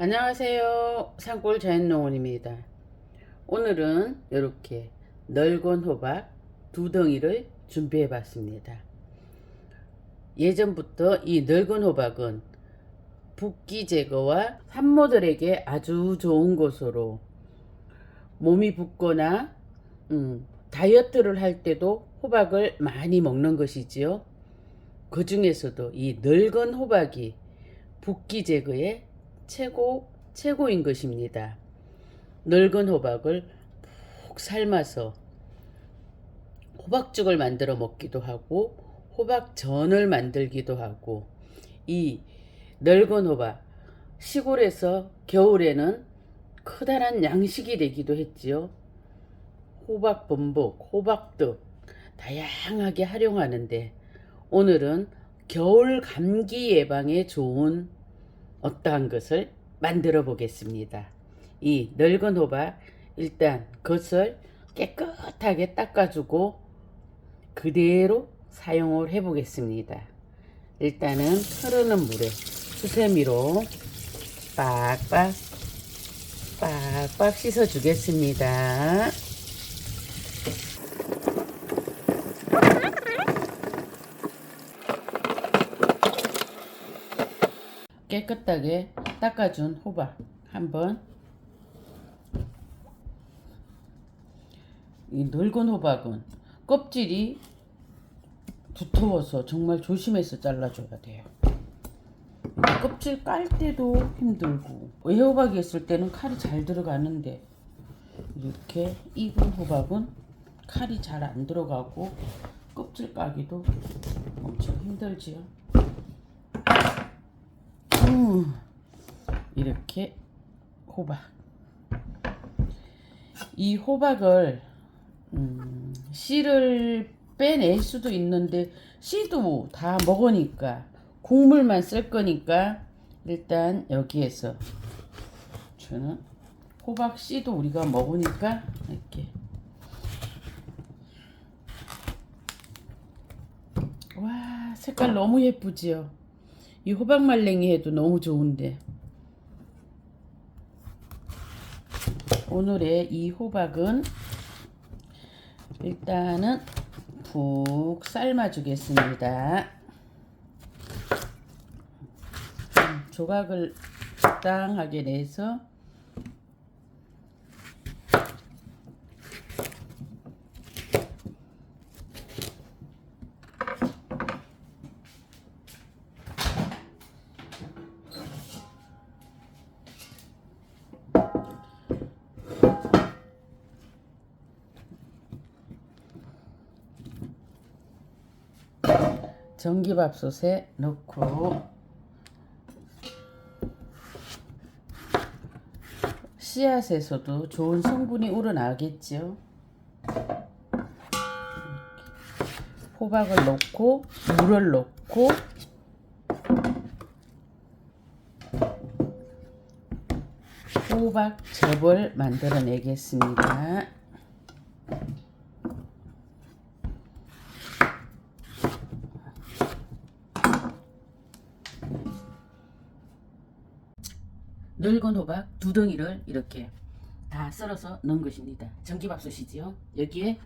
안녕하세요. 산골 자연농원입니다. 오늘은 이렇게 넓은 호박 두 덩이를 준비해 봤습니다. 예전부터 이 넓은 호박은 붓기 제거와 산모들에게 아주 좋은 것으로 몸이 붓거나 음, 다이어트를 할 때도 호박을 많이 먹는 것이지요. 그 중에서도 이 늙은 호박이 붓기 제거에 최고 최고인 것입니다. 늙은 호박을 푹 삶아서 호박죽을 만들어 먹기도 하고 호박전을 만들기도 하고 이 늙은 호박 시골에서 겨울에는 커다란 양식이 되기도 했지요. 호박 범벅, 호박떡 다양하게 활용하는데 오늘은 겨울 감기 예방에 좋은 어떠한 것을 만들어 보겠습니다. 이 늙은 호박 일단 겉을 깨끗하게 닦아주고 그대로 사용을 해 보겠습니다. 일단은 흐르는 물에 수세미로 빡빡 빡빡 씻어 주겠습니다. 깨끗하게 닦아준 호박 한번 이 늙은 호박은 껍질이 두터워서 정말 조심해서 잘라줘야 돼요. 껍질 깔 때도 힘들고 애호박이 있을 때는 칼이 잘 들어가는데 이렇게 익은 호박은 칼이 잘 안 들어가고 껍질 까기도 엄청 힘들지요. 음, 이렇게 호박. 이 호박을 음, 씨를 빼낼 수도 있는데 씨도 다 먹으니까 국물만 쓸 거니까 일단 여기에서 저는 호박 씨도 우리가 먹으니까 이렇게 와 색깔 너무 예쁘지요. 이 호박 말랭이 해도 너무 좋은데. 오늘의 이 호박은 일단은 푹 삶아 주겠습니다. 조각을 적당하게 내서 전기밥솥에 넣고 씨앗에서도 좋은 성분이 우러나겠죠. 호박을 넣고 물을 넣고 호박 즙을 만들어 내겠습니다. 늙은 호박 두 덩이를 이렇게 다 썰어서 넣은 것입니다. 전기밥솥이지요. 여기에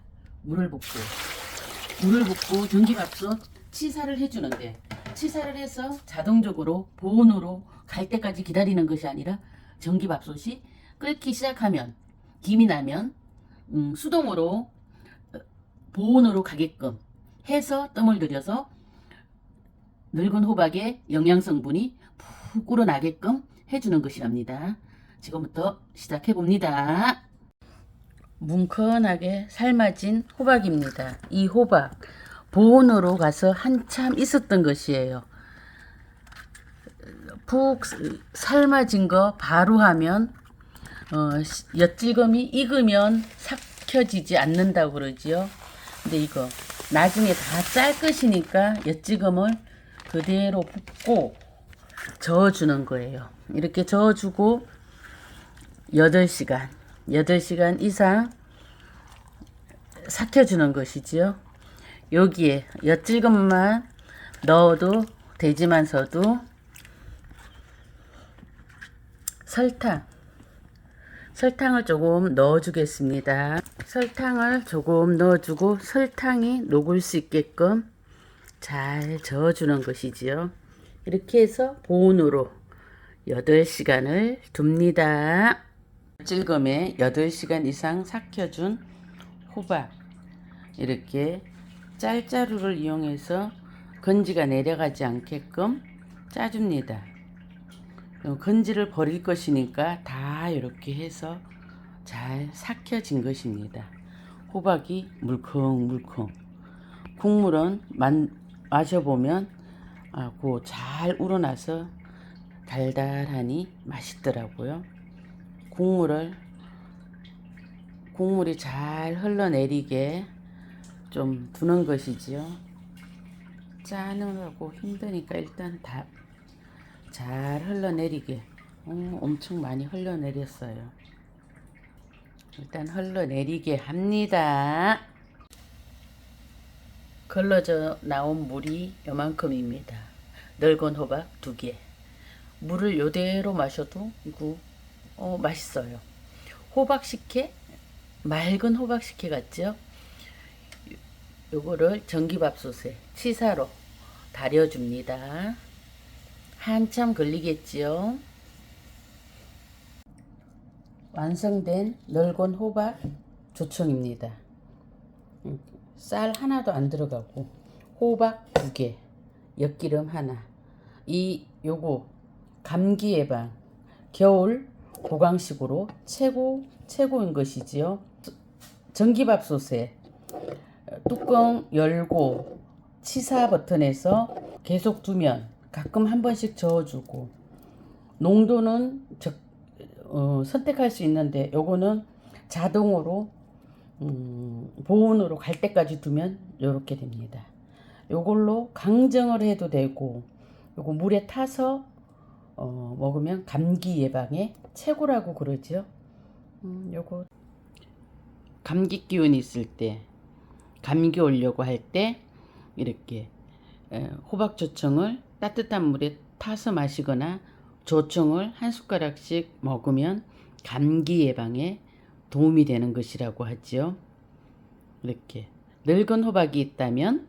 물을 붓고 물을 붓고 전기밥솥 치사를 해주는데 치사를 해서 자동적으로 보온으로 갈 때까지 기다리는 것이 아니라 전기밥솥이 끓기 시작하면 김이 나면 음, 수동으로 어, 보온으로 가게끔 해서 뜸을 들여서 늙은 호박의 영양 성분이 푹 우러나게끔 해주는 것이랍니다. 지금부터 시작해 봅니다. 뭉컨하게 삶아진 호박입니다. 이 호박 보온으로 가서 한참 있었던 것이에요. 푹 삶아진 거 바로 하면 어, 엿질금이 익으면 삭혀지지 않는다고 그러지요. 근데 이거 나중에 다 짤 것이니까 엿지금을 그대로 붓고 저어주는 거예요. 이렇게 저어주고 8시간, 8시간 이상 삭혀주는 것이지요. 여기에 엿질금만 넣어도 되지만서도 설탕. 설탕을 조금 넣어주겠습니다. 설탕을 조금 넣어주고 설탕이 녹을 수 있게끔 잘 저어주는 것이지요. 이렇게 해서 보온으로 8시간을 둡니다. 찔검에 8시간 이상 삭혀준 호박 이렇게 짤자루를 이용해서 건지가 내려가지 않게끔 짜줍니다. 어, 건지를 버릴 것이니까 다 이렇게 해서 잘 삭혀진 것입니다. 호박이 물컹물컹. 국물은 만, 마셔보면 아, 고잘 우러나서 달달하니 맛있더라고요. 국물을 국물이 잘 흘러내리게 좀 두는 것이지요. 짜느라고 힘드니까 일단 다 잘 흘러내리게 어, 엄청 많이 흘러내렸어요. 일단 흘러내리게 합니다. 걸러져 나온 물이 요만큼입니다. 늙은 호박 두 개. 물을 요대로 마셔도 이거 어, 맛있어요. 호박 식혜 맑은 호박 식혜 같죠? 요거를 전기밥솥에 치사로 달여줍니다. 한참 걸리겠지요. 완성된 넓은 호박 조청입니다. 음, 쌀 하나도 안 들어가고 호박 두 개, 엿기름 하나. 이 요거 감기 예방, 겨울 보강식으로 최고 최고인 것이지요. 전기밥솥에 뚜껑 열고 치사 버튼에서 계속 두면 가끔 한 번씩 저어주고 농도는 적, 어, 선택할 수 있는데 요거는 자동으로 음, 보온으로 갈 때까지 두면 요렇게 됩니다. 요걸로 강정을 해도 되고 요거 물에 타서 어, 먹으면 감기 예방에 최고라고 그러죠. 음, 요거 감기 기운이 있을 때 감기 오려고 할 때 이렇게 에, 호박 조청을 따뜻한 물에 타서 마시거나 조청을 한 숟가락씩 먹으면 감기 예방에 도움이 되는 것이라고 하지요. 이렇게 늙은 호박이 있다면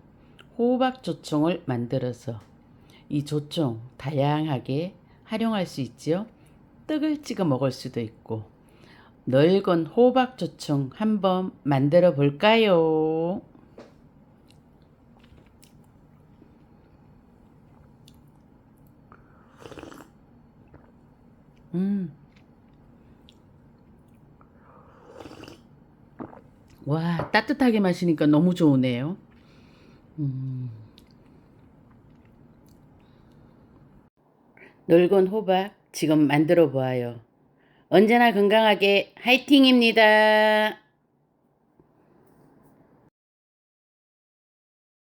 호박 조청을 만들어서 이 조청 다양하게 활용할 수 있지요. 떡을 찍어 먹을 수도 있고 늙은 호박 조청 한번 만들어 볼까요? 음. 와, 따뜻하게 마시니까 너무 좋으네요. 음. 늙은 호박 지금 만들어 보아요. 언제나 건강하게 화이팅입니다.